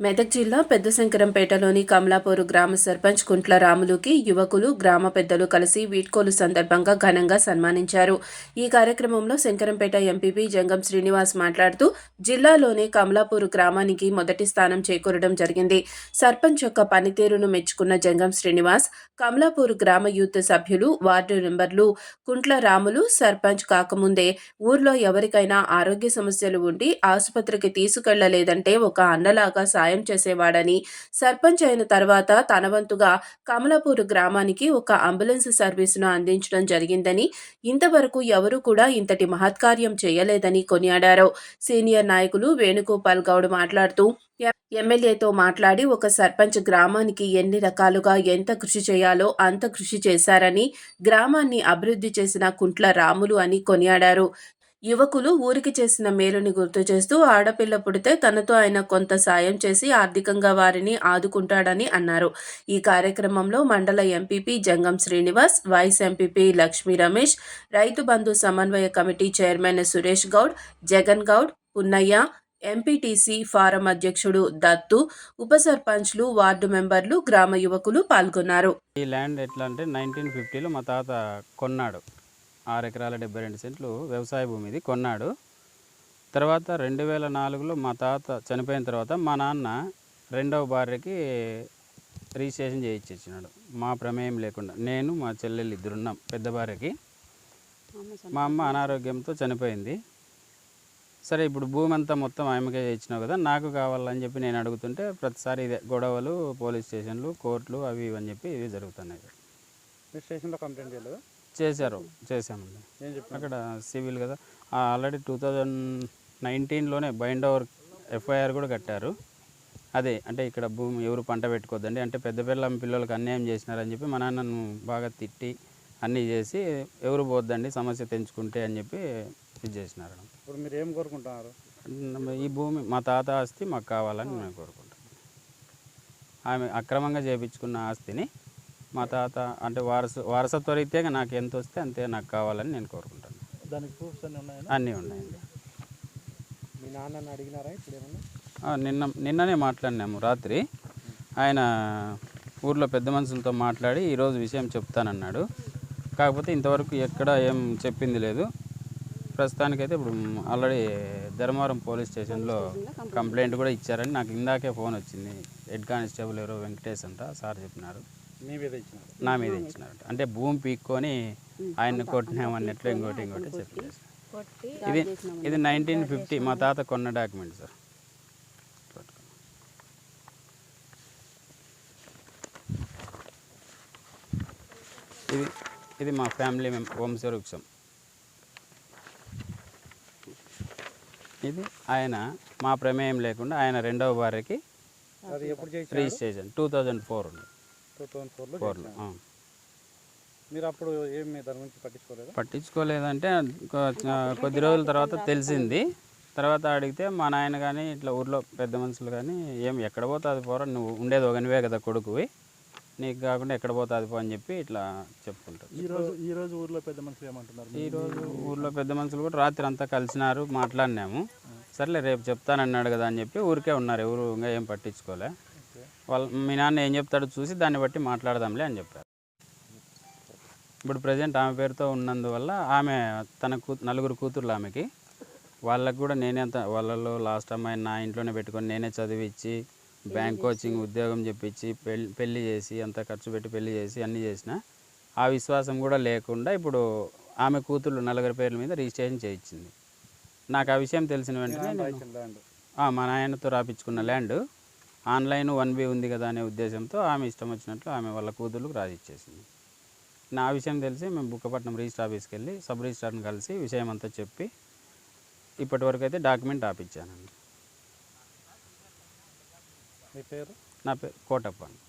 మెదక్ జిల్లా పెద్ద శంకరంపేటలోని కమలాపూరు గ్రామ సర్పంచ్ కుంట్ల రాములుకి యువకులు గ్రామ పెద్దలు కలిసి వీడ్కోలు సందర్భంగా ఘనంగా సన్మానించారు. ఈ కార్యక్రమంలో శంకరంపేట ఎంపీపీ జంగం శ్రీనివాస్ మాట్లాడుతూ జిల్లాలోనే కమలాపూరు గ్రామానికి మొదటి స్థానం చేకూరడం జరిగింది. సర్పంచ్ యొక్క పనితీరును మెచ్చుకున్న జంగం శ్రీనివాస్ కమలాపూరు గ్రామ యూత్ సభ్యులు వార్డు మెంబర్లు కుంట్ల రాములు సర్పంచ్ కాకముందే ఊర్లో ఎవరికైనా ఆరోగ్య సమస్యలు ఉండి ఆసుపత్రికి తీసుకెళ్ళలేదంటే ఒక అన్నలాగా సాయం చేసేవాడని. సర్పంచ్ అయిన తర్వాత తన వంతుగా కమలాపూర్ గ్రామానికి ఒక అంబులెన్స్ సర్వీసును అందించడం జరిగిందని ఇంతవరకు ఎవరూ కూడా ఇంతటి మహత్కార్యం చేయలేదని కొనియాడారు. సీనియర్ నాయకులు వేణుగోపాల్ గౌడ్ మాట్లాడుతూ ఎమ్మెల్యేతో మాట్లాడి ఒక సర్పంచ్ గ్రామానికి ఎన్ని రకాలుగా ఎంత కృషి చేయాలో అంత కృషి చేశారని గ్రామాన్ని అభివృద్ధి చేసిన కుంట్ల రాములు అని కొనియాడారు. యువకులు ఊరికి చేసిన మేలుని గుర్తు చేస్తూ ఆడపిల్ల పుడితే తనతో ఆయన కొంత సాయం చేసి ఆర్థికంగా వారిని ఆదుకుంటాడని అన్నారు. ఈ కార్యక్రమంలో mandal MPP Jangam Srinivas vice MPP Lakshmi Ramesh Rythu Bandhu సమన్వయ committee chairman Suresh Goud Jagan Goud Punnaiah MPTC forum అధ్యక్షుడు దత్తు ఉప సర్పంచ్లు వార్డు మెంబర్లు గ్రామ యువకులు పాల్గొన్నారు. ఈ ల్యాండ్ ఎట్లా అంటే నైన్టీన్ ఫిఫ్టీలో మా తాత కొన్నాడు. ఆరు ఎకరాల డెబ్బై రెండు సెంట్లు వ్యవసాయ భూమి ఇది కొన్నాడు. తర్వాత రెండు వేల నాలుగులో మా తాత చనిపోయిన తర్వాత మా నాన్న రెండవ భార్యకి రిజిస్ట్రేషన్ చేయించినాడు మా ప్రమేయం లేకుండా నేను మా చెల్లెలు ఇద్దరున్నాం పెద్ద భార్యకి. మా అమ్మ అనారోగ్యంతో చనిపోయింది. సరే ఇప్పుడు భూమి అంతా మొత్తం ఆమెకే ఇచ్చినావు కదా నాకు కావాలని చెప్పి నేను అడుగుతుంటే ప్రతిసారి ఇదే గొడవలు పోలీస్ స్టేషన్లు కోర్టులు అవి ఇవి అని చెప్పి ఇవి జరుగుతున్నాయి. రిజిస్ట్రేషన్లో కంప్లైంట్ చేయలేదు? చేశారు చేశామండి. అక్కడ సివిల్ కదా. ఆల్రెడీ టూ థౌజండ్ నైన్టీన్లోనే బైండ్ ఓవర్ ఎఫ్ఐఆర్ కూడా కట్టారు. అదే అంటే ఇక్కడ భూమి ఎవరు పంట పెట్టుకోవద్దండి అంటే పెద్ద పిల్లల పిల్లలకు అన్యాయం చేసినారని చెప్పి మా నాన్నను బాగా తిట్టి అన్నీ చేసి ఎవరు పోద్దండి సమస్య తెంచుకుంటే అని చెప్పి ఇది చేసినారు. ఇప్పుడు మీరు ఏం కోరుకుంటున్నారు? ఈ భూమి మా తాత ఆస్తి మాకు కావాలని నేను కోరుకుంటాను ఆమె అక్రమంగా చేపించుకున్న ఆస్తిని మా తాత అంటే వారసు వారసత్వ రీత్యాగా నాకు ఎంత వస్తే అంతే నాకు కావాలని నేను కోరుకుంటాను. దానికి ప్రూఫ్స్ అన్నీ ఉన్నాయా? అన్నీ ఉన్నాయండి. మీ నాన్నని అడిగినారా ఇప్పుడు ఏమన్నా? నిన్న నిన్ననే మాట్లాడినాము రాత్రి. ఆయన ఊర్లో పెద్ద మనుషులతో మాట్లాడి ఈరోజు విషయం చెప్తానన్నాడు. కాకపోతే ఇంతవరకు ఎక్కడ ఏం చెప్పింది లేదు. ప్రస్తుతానికైతే ఇప్పుడు ఆల్రెడీ ధర్మవరం పోలీస్ స్టేషన్లో కంప్లైంట్ కూడా ఇచ్చారని నాకు ఇందాకే ఫోన్ వచ్చింది. హెడ్ కానిస్టేబుల్ ఎవరో వెంకటేష్ అంట సార్ చెప్పినారు. మీద ఇచ్చినారు. నా మీద ఇచ్చినారట. అంటే భూమి పీక్కొని ఆయన్ని కొట్టినామన్నట్లు ఇంకోటి ఇంకోటి చెప్పి ఇది ఇది నైన్టీన్ ఫిఫ్టీ మా తాత కొన్న డాక్యుమెంట్ సార్. ఇది ఇది మా ఫ్యామిలీ మెం వంశవృక్షం ఇది ఆయన మా ప్రమేయం లేకుండా ఆయన రెండవ భార్యకి అది ఎప్పుడు చేసి registration. Two thousand four two thousand ఫోర్లో ఫోర్లో మీరు అప్పుడు ఏం మీ దాని గురించి పట్టించుకోలేదా? పట్టించుకోలేదంటే కొ- కొద్ది రోజుల తర్వాత తెలిసింది. తర్వాత అడిగితే మా నాయన కానీ ఇట్లా ఊర్లో పెద్ద మనుషులు కానీ ఏం ఎక్కడ పోతుంది పోరా నువ్వు ఉండేది ఒకనివే కదా కొడుకువి. నీకు కాకుండా ఎక్కడ పోతుంది పో అని చెప్పి ఇట్లా చెప్పుకుంటారు. ఈ రోజు ఈ రోజు ఊర్లో పెద్ద మనుషులు ఏమంటున్నారు? ఈరోజు ఊర్లో పెద్ద మనుషులు కూడా రాత్రి అంతా కలిసినారు మాట్లాడినాము. సర్లే రేపు చెప్తానన్నాడు కదా అని చెప్పి ఊరికే ఉన్నారు ఎవరు ఇంకా ఏం పట్టించుకోలే. వాళ్ళ మీ నాన్న ఏం చెప్తాడో చూసి దాన్ని బట్టి మాట్లాడదాంలే అని చెప్పారు. ఇప్పుడు ప్రజెంట్ ఆమె పేరుతో ఉన్నందువల్ల ఆమె తన కూ నలుగురు కూతుర్లు ఆమెకి. వాళ్ళకు కూడా నేనే అంత వాళ్ళలో లాస్ట్ అమ్మాయి నా ఇంట్లోనే పెట్టుకొని నేనే చదివించి బ్యాంక్ కోచింగ్ ఉద్యోగం చెప్పించి పెళ్ళి పెళ్ళి చేసి అంత ఖర్చు పెట్టి పెళ్ళి చేసి అన్నీ చేసిన ఆ విశ్వాసం కూడా లేకుండా ఇప్పుడు ఆమె కూతుర్లు నలుగురి పేర్ల మీద రిజిస్ట్రేషన్ చేయించింది. నాకు ఆ విషయం తెలిసిన వెంటనే మా నాయనతో రాపించుకున్న ల్యాండ్. ఆన్లైన్ వన్ బి ఉంది కదా అనే ఉద్దేశంతో ఆమె ఇష్టం వచ్చినట్లు ఆమె వాళ్ళ కూతుర్లకు రాసిచ్చేసింది నా విషయం తెలిసి మేము బుక్కపట్నం రిజిస్టర్ ఆఫీస్కి వెళ్ళి సబ్ రిజిస్ట్రార్ని కలిసి విషయం అంతా చెప్పి ఇప్పటి వరకు అయితే డాక్యుమెంట్ ఆపిచ్చానండి. మీ పేరు? నా పేరు కోటప్ప అండి.